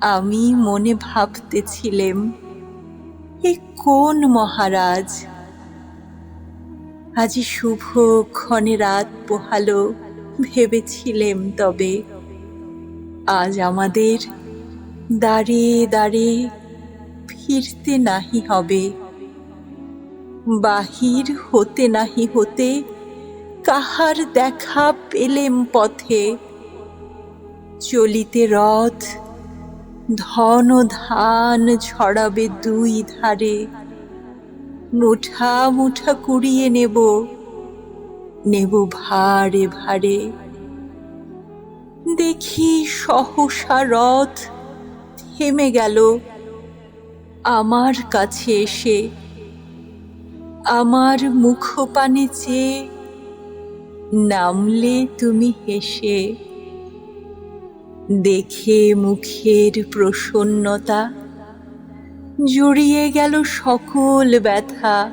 আমি মনে ভাবতেছিলেম, এ কোন মহারাজ? আজি শুভ ক্ষণে রাত পোহালো, ভেবেছিলেম তবে। আজ আমাদের দাঁড়ে দাঁড়ে ফিরতে নাহি হবে। বাহির হতে নাহি হতে কাহার দেখা পেলেম পথে। চলিতে রথ ধন ধান ছড়াবে দুই ধারে। মুঠা মুঠা কুড়িয়ে নেব নেব ভারে ভারে। দেখি সহসা রথ থেমে গেল আমার কাছে এসে। আমার মুখপানে চেয়ে নামলে তুমি হেসে। দেখে মুখের প্রসন্নতা, জড়িয়ে গেল সকল ব্যথা।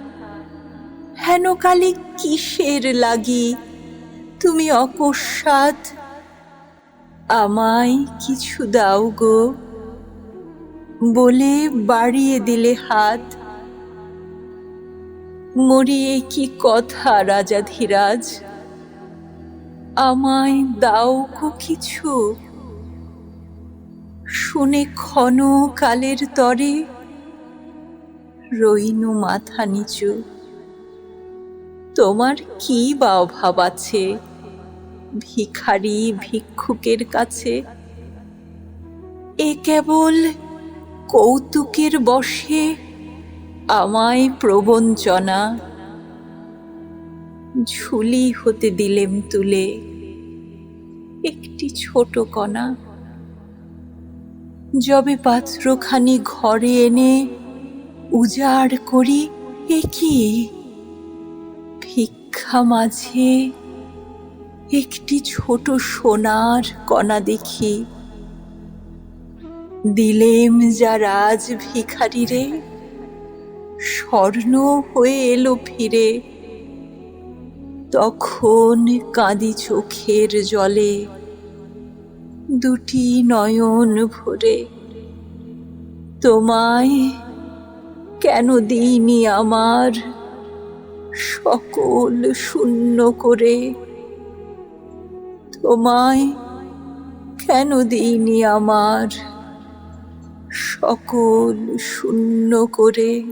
হেন কালে কিসের লাগি? তুমি অকস্মাৎ আমায় কিছু দাও গো। বলে বাড়িয়ে দিলে হাত। মরিয়ে কি কথা রাজা ধীরাজ? আমায় দাও গো কিছু। শুনে ক্ষণ কালের তরে রইনু মাথা নিচু। তোমার কি বা অভাব আছে? ভিখারি ভিক্ষুকের কাছে। এ কেবল কৌতুকের বশে আমায় প্রবঞ্চনা। ঝুলি হতে দিলেম তুলে একটি ছোট কণা। যবে পাত্রখানি ঘরে এনে উজাড় করি, এ কি? ভিক্ষা মাঝে একটি ছোট সোনার কণা দেখি। দিলেম যা রাজ ভিখারি রে, স্বর্ণ হয়ে এলো ফিরে। তখন কাঁদি চোখের জলে। দুটি নয়ন ভরে। তোমায় কেন দিইনি আমার সকল শূন্য করে? তোমায় কেন দিইনি আমার সকল শূন্য করে?